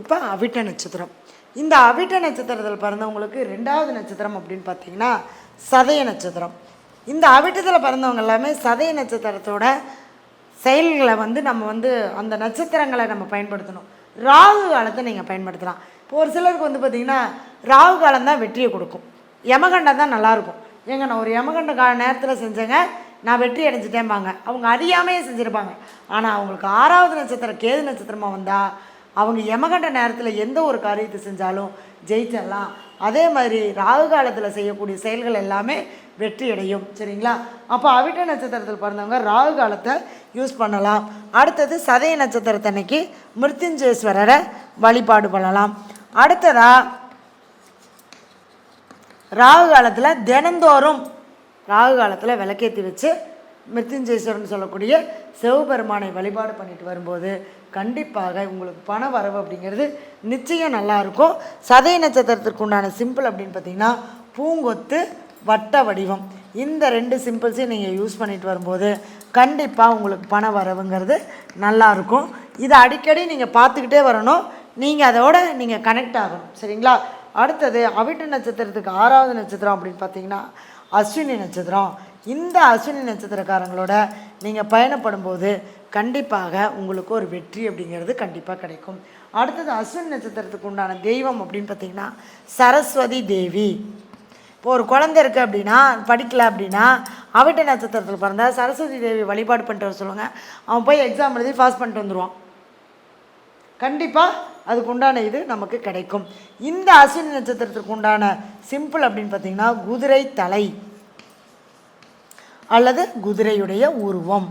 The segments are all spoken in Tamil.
இப்போ அவிட்ட நட்சத்திரம். இந்த அவிட்ட நட்சத்திரத்தில் பிறந்தவங்களுக்கு ரெண்டாவது நட்சத்திரம் அப்படின்னு பார்த்தீங்கன்னா சதய நட்சத்திரம். இந்த அவிட்டத்தில் பிறந்தவங்க எல்லாமே சதய நட்சத்திரத்தோட செயல்களை வந்து நம்ம வந்து அந்த நட்சத்திரங்களை நம்ம பயன்படுத்தணும். ராகு காலத்தை நீங்கள் பயன்படுத்தலாம். இப்போ ஒரு சிலருக்கு வந்து பார்த்திங்கன்னா ராகு காலம் தான் வெற்றியை கொடுக்கும். யமகண்டம் தான் நல்லாயிருக்கும் ஏங்க நான் ஒரு யமகண்ட கால நேரத்தில் செஞ்சேங்க நான் வெற்றி அடைஞ்சிட்டேன்பாங்க அவங்க அறியாமையே செஞ்சுருப்பாங்க. ஆனால் அவங்களுக்கு ஆறாவது நட்சத்திரம் கேது நட்சத்திரமாக வந்தால் அவங்க யமகண்ட நேரத்தில் எந்த ஒரு காரியத்தை செஞ்சாலும் ஜெயிச்சிடலாம். அதே மாதிரி ராகு காலத்தில் செய்யக்கூடிய செயல்கள் எல்லாமே வெற்றி அடையும். சரிங்களா? அப்போ அவிட்ட நட்சத்திரத்தில் பிறந்தவங்க ராகு காலத்தை யூஸ் பண்ணலாம். அடுத்தது சதய நட்சத்திரத்தன்னைக்கு மிருத்யுஞ்சேஸ்வரரை வழிபாடு பண்ணலாம். அடுத்ததாக ராகு காலத்தில் தினந்தோறும் ராகு காலத்தில் விளக்கேற்றி வச்சு மிருத்யுஞ்சேஸ்வரன் சொல்லக்கூடிய சிவபெருமானை வழிபாடு பண்ணிட்டு வரும்போது கண்டிப்பாக உங்களுக்கு பண வரவு அப்படிங்கிறது நிச்சயம் நல்லாயிருக்கும் சதய நட்சத்திரத்திற்கு உண்டான சிம்பிள் அப்படின்னு பார்த்தீங்கன்னா பூங்கொத்து வட்ட வடிவம். இந்த ரெண்டு சிம்பிள்ஸையும் நீங்கள் யூஸ் பண்ணிட்டு வரும்போது கண்டிப்பாக உங்களுக்கு பண வரவுங்கிறது நல்லாயிருக்கும் இதை அடிக்கடி நீங்கள் பார்த்துக்கிட்டே வரணும். நீங்கள் அதோட நீங்கள் கனெக்ட் ஆகணும். சரிங்களா? அடுத்தது அவிட்ட நட்சத்திரத்துக்கு ஆறாவது நட்சத்திரம் அப்படின்னு பார்த்தீங்கன்னா அஸ்வினி நட்சத்திரம். இந்த அஸ்வினி நட்சத்திரக்காரங்களோட நீங்கள் பயணப்படும்போது கண்டிப்பாக உங்களுக்கு ஒரு வெற்றி அப்படிங்கிறது கண்டிப்பாக கிடைக்கும். அடுத்தது அஸ்வினி நட்சத்திரத்துக்கு உண்டான தெய்வம் அப்படின்னு பார்த்தீங்கன்னா சரஸ்வதி தேவி. இப்போ ஒரு குழந்தை இருக்குது அப்படின்னா படிக்கல அப்படின்னா அவிட்ட நட்சத்திரத்தில் பிறந்தா சரஸ்வதி தேவி வழிபாடு பண்ணிட்டு வர சொல்லுங்கள் அவன் போய் எக்ஸாம் எழுதி பாஸ் பண்ணிட்டு வந்துடுவான் கண்டிப்பாக அதுக்கு உண்டான இது நமக்கு கிடைக்கும். இந்த அஸ்வினி நட்சத்திரத்துக்கு உண்டான சிம்பிள் அப்படின்னு பார்த்தீங்கன்னா குதிரை தலை. அல்லது குதிரையுடைய உருவம்.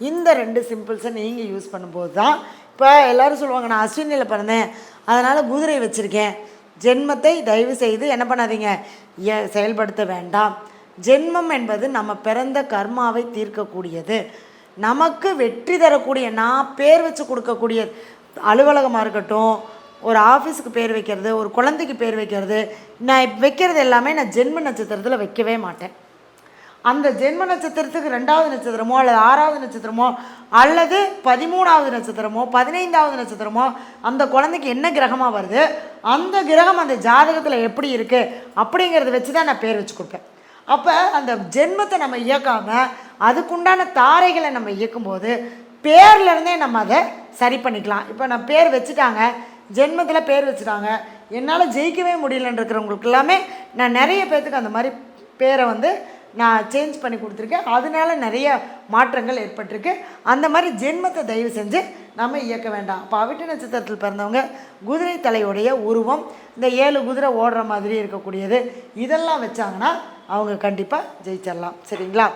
இந்த ரெண்டு சிம்பிள்ஸை நீங்கள் யூஸ் பண்ணும்போது தான் இப்போ எல்லோரும் சொல்லுவாங்க நான் அஸ்வினியில் பிறந்தேன். அதனால் குதிரை வச்சுருக்கேன். ஜென்மத்தை தயவு செய்து என்ன பண்ணாதீங்க. செயல்படுத்த வேண்டாம். ஜென்மம் என்பது நம்ம பிறந்த கர்மாவை தீர்க்கக்கூடியது. நமக்கு வெற்றி தரக்கூடிய நான் பேர் வச்சு கொடுக்கக்கூடிய அலுவலகமாக இருக்கட்டும் ஒரு ஆஃபீஸுக்கு பேர் வைக்கிறது ஒரு குழந்தைக்கு பேர் வைக்கிறது நான் வைக்கிறது எல்லாமே நான் ஜென்ம நட்சத்திரத்தில் வைக்கவே மாட்டேன். அந்த ஜென்ம நட்சத்திரத்துக்கு ரெண்டாவது நட்சத்திரமோ அல்லது ஆறாவது நட்சத்திரமோ அல்லது பதிமூணாவது நட்சத்திரமோ பதினைந்தாவது நட்சத்திரமோ அந்த குழந்தைக்கு என்ன கிரகமாக வருது அந்த கிரகம் அந்த ஜாதகத்தில் எப்படி இருக்குது அப்படிங்கிறத வச்சு தான் நான் பேர் வச்சு கொடுப்பேன். அப்போ அந்த ஜென்மத்தை நம்ம இயக்காமல் அதுக்குண்டான தாரைகளை நம்ம இயக்கும்போது பேர்லேருந்தே நம்ம அதை சரி பண்ணிக்கலாம். இப்போ நான் பேர் வச்சுட்டாங்க ஜென்மத்தில் பேர் வச்சுட்டாங்க என்னால் ஜெயிக்கவே முடியலன்னு இருக்கிறவங்களுக்கு எல்லாமே நான் நிறைய பேர்த்துக்கு அந்த மாதிரி பேரை வந்து நான் சேஞ்ச் பண்ணி கொடுத்துருக்கேன். அதனால நிறைய மாற்றங்கள் ஏற்பட்டிருக்கு. அந்த மாதிரி ஜென்மத்தை தயவு செஞ்சு நம்ம இயக்க வேண்டாம். அப்போ அவிட்ட நட்சத்திரத்தில் பிறந்தவங்க குதிரை தலையுடைய உருவம் இந்த ஏழு குதிரை ஓடுற மாதிரி இருக்கக்கூடியது. இதெல்லாம் வச்சாங்கன்னா அவங்க கண்டிப்பாக ஜெயிச்சிடலாம். சரிங்களா?